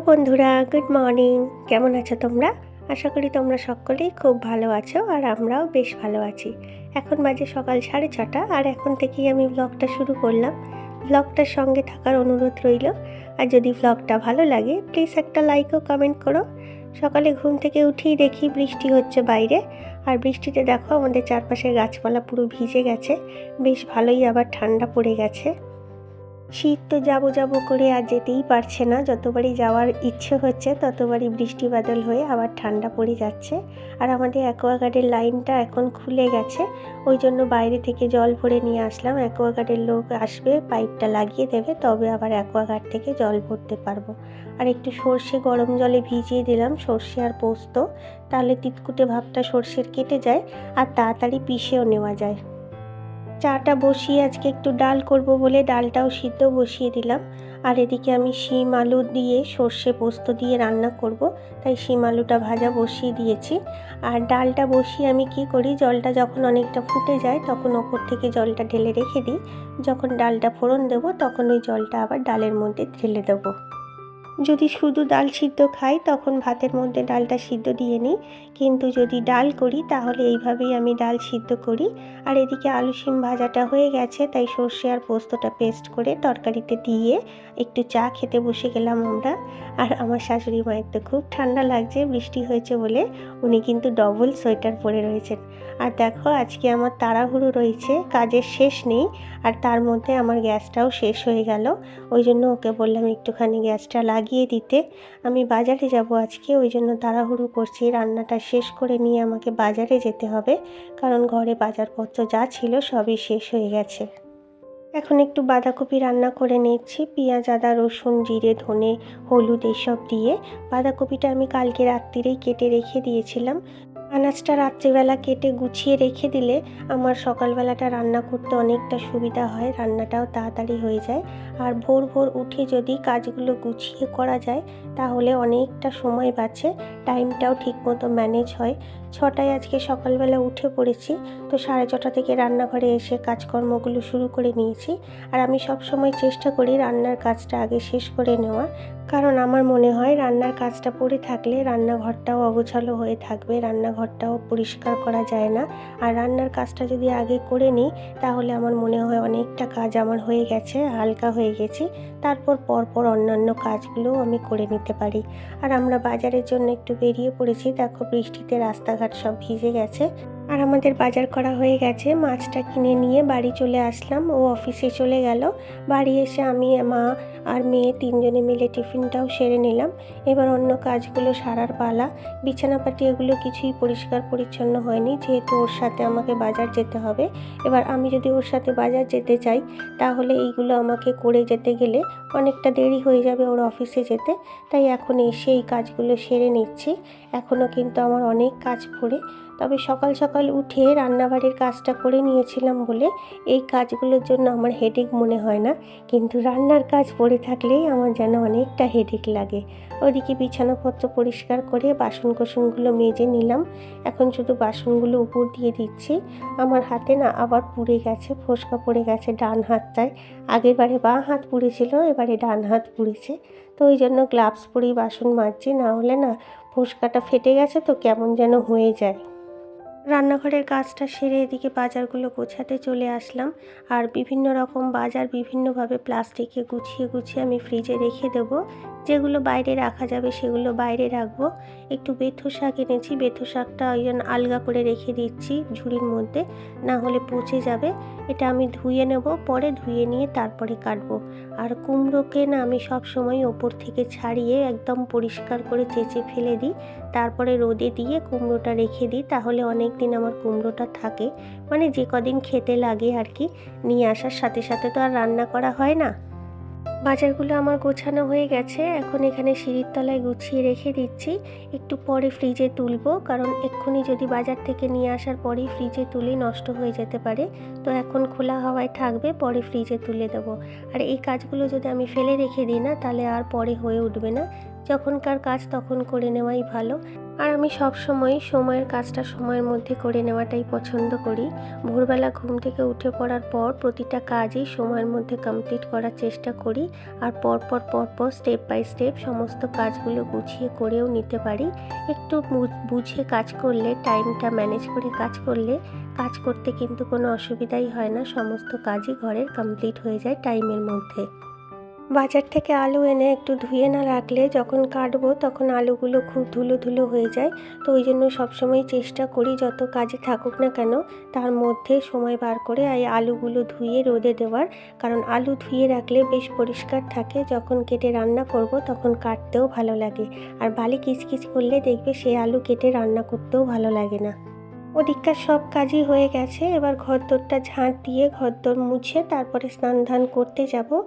বন্ধুরা, good morning. কেমন আছো তোমরা? আশা করি তোমরা সকলেই খুব ভালো আছো আর আমরাও বেশ ভালো আছি। এখন বাজে সকাল সাড়ে ছটা আর এখন থেকেই আমি ব্লগটা শুরু করলাম। ব্লগটার সঙ্গে থাকার অনুরোধ রইল। আর যদি ব্লগটা ভালো লাগে প্লিজ একটা লাইক ও কমেন্ট করো। সকালে ঘুম থেকে উঠেই দেখি বৃষ্টি হচ্ছে বাইরে। আর বৃষ্টিতে দেখো আমাদের চারপাশের গাছপালা পুরো ভিজে গেছে। বেশ ভালোই আবার ঠান্ডা পড়ে গেছে। শীত তো যাব যাব করে আর যেতেই পারছে না। যতবারই যাওয়ার ইচ্ছে হচ্ছে, ততবারই বৃষ্টি বাদল হয়ে আবার ঠান্ডা পড়ে যাচ্ছে। আর আমাদের অ্যাকোয়াগার্ডের লাইনটা এখন খুলে গেছে। ওই জন্য বাইরে থেকে জল ভরে নিয়ে আসলাম। অ্যাকোয়াগার্ডের লোক আসবে, পাইপটা লাগিয়ে দেবে, তবে আবার অ্যাকোয়াগার্ড থেকে জল ভরতে পারব। আর একটু সর্ষে গরম জলে ভিজিয়ে দিলাম, সর্ষে আর পোস্ত। তাহলে তিতকুটে ভাবটা সর্ষের কেটে যায়, আর তাড়াতাড়ি পিষেও নেওয়া যায়। চাটা বসিয়ে আজকে একটু ডাল করব বলে ডালটাও সিদ্ধ বসিয়ে দিলাম। আর এদিকে আমি শিম আলু দিয়ে সর্ষে পোস্ত দিয়ে রান্না করব, তাই শিম আলুটা ভাজা বসিয়ে দিয়েছি। আর ডালটা বসিয়ে আমি কি করি, জলটা যখন অনেকটা ফুটে যায় তখন ওপর থেকে জলটা ঢেলে রেখে দিই। যখন ডালটা ফোড়ন দেবো তখন ওই জলটা আবার ডালের মধ্যে ঢেলে দেবো। যদি শুধু ডাল সিদ্ধ খাই, তখন ভাতের মধ্যে ডালটা সিদ্ধ দিয়ে নিই। কিন্তু যদি ডাল করি, তাহলে এইভাবেই আমি ডাল সিদ্ধ করি। আর এদিকে আলু শিম ভাজাটা হয়ে গেছে, তাই সর্ষে আর পোস্তটা পেস্ট করে তরকারিতে দিয়ে একটু চা খেতে বসে গেলাম আমরা। আর আমার শাশুড়ি মায়ের তো খুব ঠান্ডা লাগছে, বৃষ্টি হয়েছে বলে উনি কিন্তু ডবল সোয়েটার পরে রয়েছেন। আর দেখো, আজকে আমার তাড়াহুড়ো রয়েছে, কাজের শেষ নেই, আর তার মধ্যে আমার গ্যাসটাও শেষ হয়ে গেল। ওই জন্য ওকে বললাম, একটুখানি গ্যাসটা লাগিয়ে দিতে। আমি বাজারে যাব আজকে, ওই জন্য তাড়াহুড়ো করছি। রান্নাটা শেষ করে নিয়ে আমাকে বাজারে যেতে হবে, কারণ ঘরে বাজারপত্র যা ছিল সবই শেষ হয়ে গেছে। এখন একটু বাঁধাকপি রান্না করে নিচ্ছি। পেঁয়াজ, আদা, রসুন, জিরে, ধনে, হলুদ, এসব দিয়ে বাঁধাকপিটা আমি কালকে রাত্রিরেই কেটে রেখে দিয়েছিলাম। আনাজটা রাত্রিবেলা কেটে গুছিয়ে রেখে দিলে আমার সকালবেলাটা রান্না করতে অনেকটা সুবিধা হয়, রান্নাটাও তাড়াতাড়ি হয়ে যায়। আর ভোর ভোর উঠে যদি কাজগুলো গুছিয়ে করা যায়, তাহলে অনেকটা সময় বাঁচে, টাইমটাও ঠিকমতো ম্যানেজ হয়। ছটায় আজকে সকালবেলা উঠে পড়েছি, তো সাড়ে ছটা থেকে রান্নাঘরে এসে কাজকর্মগুলো শুরু করে নিয়েছি। আর আমি সব সময় চেষ্টা করি রান্নার কাজটা আগে শেষ করে নেওয়ার কারণ আমার মনে হয় রান্নার কাজটা পড়ে থাকলে রান্নাঘরটাও অগোছালো হয়ে থাকবে রান্নাঘরটাও পরিষ্কার করা যায় না। আর রান্নার কাজটা যদি আগে করে নিই, তাহলে আমার মনে হয় অনেকটা কাজ আমার হয়ে গেছে, হালকা হয়ে গেছি। তারপর পরপর অন্যান্য কাজগুলোও আমি করে নিতে পারি। আর আমরা বাজারের জন্য একটু বেরিয়ে পড়েছি, দেখো বৃষ্টিতে রাস্তাঘাট সব ভিজে গেছে। আর আমাদের বাজার করা হয়ে গেছে। মাছটা কিনে নিয়ে বাড়ি চলে আসলাম। ও অফিসে চলে গেল। বাড়ি এসে আমি, মা আর মেয়ে তিনজনে মিলে টিফিনটাও সেরে নিলাম। এবার অন্য কাজগুলো সারার পালা। বিছানাপাটি এগুলো কিছুই পরিষ্কার পরিচ্ছন্ন হয়নি। যেহেতু ওর সাথে আমাকে বাজার যেতে হবে। এবার আমি যদি ওর সাথে বাজার যেতে চাই, তাহলে এইগুলো আমাকে করে যেতে গেলে অনেকটা দেরি হয়ে যাবে ওর অফিসে যেতে। তাই এখন এসে এই কাজগুলো সেরে নিচ্ছি। এখনও কিন্তু আমার অনেক কাজ পড়ে। তবে সকাল সকাল উঠে রান্নাবাড়ির কাজটা করে নিয়েছিলাম বলে এই কাজগুলোর জন্য আমার হেডেক মনে হয় না। কিন্তু রান্নার কাজ পড়ে থাকলেই আমার যেন অনেকটা হেডেক লাগে। ওদিকে বিছানাপত্র পরিষ্কার করে বাসন কোসনগুলো মেজে নিলাম। এখন শুধু বাসনগুলো উপর দিয়ে দিচ্ছি। আমার হাতে না আবার পুড়ে গেছে, ফোসকা পড়ে গেছে ডান হাতটায়। আগের বারে বাঁ হাত পুড়েছিল, এবারে ডান হাত পুড়েছে। তো ওই জন্য গ্লাভস পরেই বাসন মাজছি, না হলে না ফোসকাটা ফেটে গেছে তো কেমন যেন হয়ে যায়। রান্নাঘরের কাজটা সেরে এদিকে বাজারগুলো গোছাতে চলে আসলাম আর বিভিন্ন রকম বাজার বিভিন্নভাবে প্লাস্টিকে গুছিয়ে গুছিয়ে আমি ফ্রিজে রেখে দেবো। যেগুলো বাইরে রাখা যাবে সেগুলো বাইরে রাখব। একটু বেথো শাক এনেছি, বেথো শাকটা ওই জন্য আলগা করে রেখে দিচ্ছি ঝুড়ির মধ্যে, না হলে পচে যাবে। এটা আমি ধুয়ে নেব, পরে ধুয়ে নিয়ে তারপরে কাটবো। আর কুমড়োকে না আমি সব সময় ওপর থেকে ছাড়িয়ে একদম পরিষ্কার করে চেঁচে ফেলে দিই। তারপরে রোদে দিয়ে কুমড়োটা রেখে দিই, তাহলে অনেক দিন আমার কুমড়োটা থাকে। মানে যে কদিন খেতে লাগে আর কি, নিয়ে আসার সাথে সাথে তো আর রান্না করা হয় না। বাজারগুলো আমার গোছানো হয়ে গেছে, এখন এখানে সিঁড়ির তলায় গুছিয়ে রেখে দিচ্ছি। একটু পরে ফ্রিজে তুলবো, কারণ এক্ষুনি যদি বাজার থেকে নিয়ে আসার পরেই ফ্রিজে তুলে, নষ্ট হয়ে যেতে পারে। তো এখন খোলা হাওয়ায় থাকবে, পরে ফ্রিজে তুলে দেবো। আর এই কাজগুলো যদি আমি ফেলে রেখে দিই না, তাহলে আর পরে হয়ে উঠবে না। যখনকার কাজ তখন করে নেওয়াই ভালো। আর আমি সব সময় সময়ের কাজটা সময়ের মধ্যে করে নেওয়াটাই পছন্দ করি। ভোরবেলা ঘুম থেকে উঠে পড়ার পর প্রতিটা কাজই সময়ের মধ্যে কমপ্লিট করার চেষ্টা করি। আর পরপর পরপর স্টেপ বাই স্টেপ সমস্ত কাজগুলো গুছিয়ে করেও নিতে পারি। একটু বুঝে কাজ করলে টাইমটা ম্যানেজ করে কাজ করলে কাজ করতে কিন্তু কোনো অসুবিধাই হয় না। সমস্ত কাজই ঘরের কমপ্লিট হয়ে যায় টাইমের মধ্যে। বাজার থেকে আলু এনে একটু ধুয়ে না রাখলে যখন কাটবো তখন আলুগুলো খুব ধুলো ধুলো হয়ে যায়। তো ওই জন্য সবসময় চেষ্টা করি যত কাজে থাকুক না কেন তার মধ্যে সময় বার করে এই আলুগুলো ধুয়ে রোদে দেওয়ার। কারণ আলু ধুয়ে রাখলে বেশ পরিষ্কার থাকে। যখন কেটে রান্না করব তখন কাটতেও ভালো লাগে। আর বালি কিচকিচ করলে দেখবে সে আলু কেটে রান্না করতেও ভালো লাগে না। ওদিককার সব কাজই হয়ে গেছে। এবার ঘরদোরটা ঝাঁট দিয়ে ঘরদোর মুছে তারপরে স্নান ধান করতে যাব।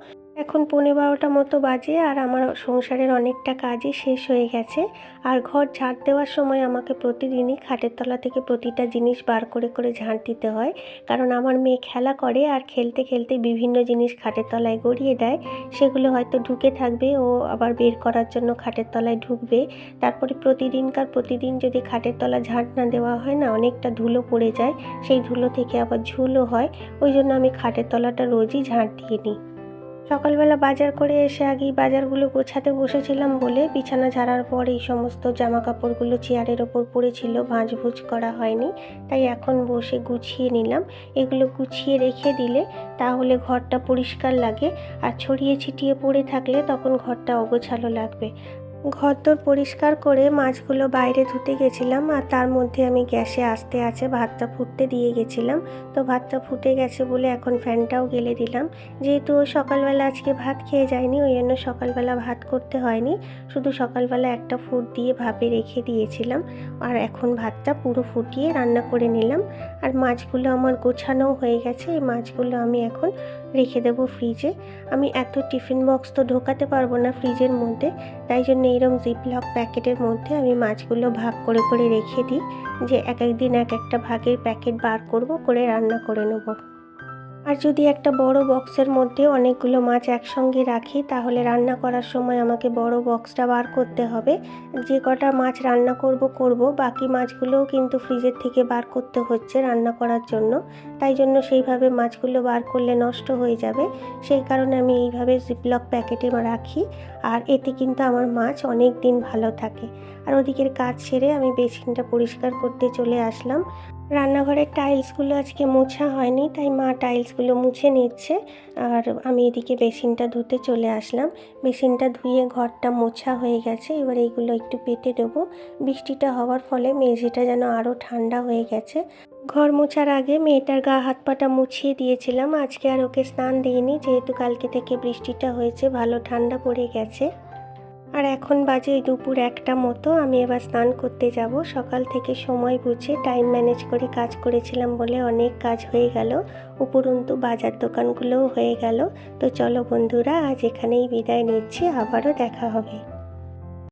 এখন পনেরো বারোটা মতো বাজে আর আমার সংসারের অনেকটা কাজই শেষ হয়ে গেছে। আর ঘর ঝাঁট দেওয়ার সময় আমাকে প্রতিদিনই খাটের তলা থেকে প্রতিটা জিনিস বার করে করে ঝাঁট দিতে হয়। কারণ আমার মেয়ে খেলা করে আর খেলতে খেলতে বিভিন্ন জিনিস খাটের তলায় গড়িয়ে দেয়। সেগুলো হয়তো ঢুকে থাকবে, ও আবার বের করার জন্য খাটের তলায় ঢুকবে। তারপরে প্রতিদিনকার প্রতিদিন যদি খাটের তলা ঝাঁট না দেওয়া হয় না, অনেকটা ধুলো পড়ে যায়। সেই ধুলো থেকে আবার ঝুলও হয়। ওই জন্য আমি খাটের তলাটা রোজই ঝাঁট দিয়ে নিই। সকালবেলা বাজার করে এসে আগেই বাজারগুলো গোছাতে বসেছিলাম বলে বিছানা ঝাড়ার পর এই সমস্ত জামা কাপড়গুলো চেয়ারের ওপর পড়েছিল ভাঁজভুজ করা হয়নি। তাই এখন বসে গুছিয়ে নিলাম। এগুলো গুছিয়ে রেখে দিলে তাহলে ঘরটা পরিষ্কার লাগে। আর ছড়িয়ে ছিটিয়ে পড়ে থাকলে তখন ঘরটা অগোছালো লাগবে। ঘরদোর পরিষ্কার করে মাছগুলো বাইরে ধুতে গেছিলাম আর তার মধ্যে আমি গ্যাসে আসতে আছে ভাতটা ফুটতে দিয়ে গেছিলাম। তো ভাতটা ফুটে গেছে বলে এখন ফ্যানটাও গেলে দিলাম। যেহেতু সকালবেলা আজকে ভাত খেয়ে যায়নি, ওই জন্য সকালবেলা ভাত করতে হয়নি। শুধু সকালবেলা একটা ফুট দিয়ে ভাপে রেখে দিয়েছিলাম আর এখন ভাতটা পুরো ফুটিয়ে রান্না করে নিলাম। আর মাছগুলো আমার গোছানোও হয়ে গেছে। এই মাছগুলো আমি এখন রেখে দেবো ফ্রিজে আমি এত টিফিন বক্স তো ঢোকাতে পারব না ফ্রিজের মধ্যে। তাই জন্য এইরকম জিপলক প্যাকেটের মধ্যে আমি মাছগুলো ভাগ করে করে রেখে দিই। যে এক একদিন এক একটা ভাগের প্যাকেট বার করব, করে রান্না করে নেব। আর যদি একটা বড় বক্সের মধ্যে অনেকগুলো মাছ একসঙ্গে রাখি, তাহলে রান্না করার সময় আমাকে বড় বক্সটা বার করতে হবে। যে কটা মাছ রান্না করব করব, বাকি মাছগুলোও কিন্তু ফ্রিজের থেকে বার করতে হচ্ছে রান্না করার জন্য। তাই জন্য সেইভাবে মাছগুলো বার করলে নষ্ট হয়ে যাবে। সেই কারণে আমি এইভাবে জিপলক প্যাকেটে রাখি। আর এতে কিন্তু আমার মাছ অনেক দিন ভালো থাকে। আর ওদিকের কাজ সেরে আমি বেসিনটা পরিষ্কার করতে চলে আসলাম। রান্নাঘরের টাইলসগুলো আজকে মোছা হয়নি, তাই মা টাইলসগুলো মুছে নিচ্ছে। আর আমি এদিকে বেসিনটা ধুতে চলে আসলাম। বেসিনটা ধুয়ে ঘরটা মোছা হয়ে গেছে, এবার এইগুলো একটু পেতে দেবো। বৃষ্টিটা হওয়ার ফলে মেঝেটা যেন আরও ঠান্ডা হয়ে গেছে। ঘর মোছার আগে মেয়েটার গা হাত পাটা মুছিয়ে দিয়েছিলাম, আজকে আর ওকে স্নান দিইনি, যেহেতু কালকে থেকে বৃষ্টিটা হয়েছে, ভালো ঠান্ডা পড়ে গেছে। আর এখন বাজে দুপুর একটা মতো, আমি এবার স্নান করতে যাব। সকাল থেকে সময় বুঝে টাইম ম্যানেজ করে কাজ করেছিলাম বলে অনেক কাজ হয়ে গেল। উপরন্তু বাজার দোকানগুলোও হয়ে গেল। তো চলো বন্ধুরা, আজ এখানেই বিদায় নিচ্ছি, আবারও দেখা হবে।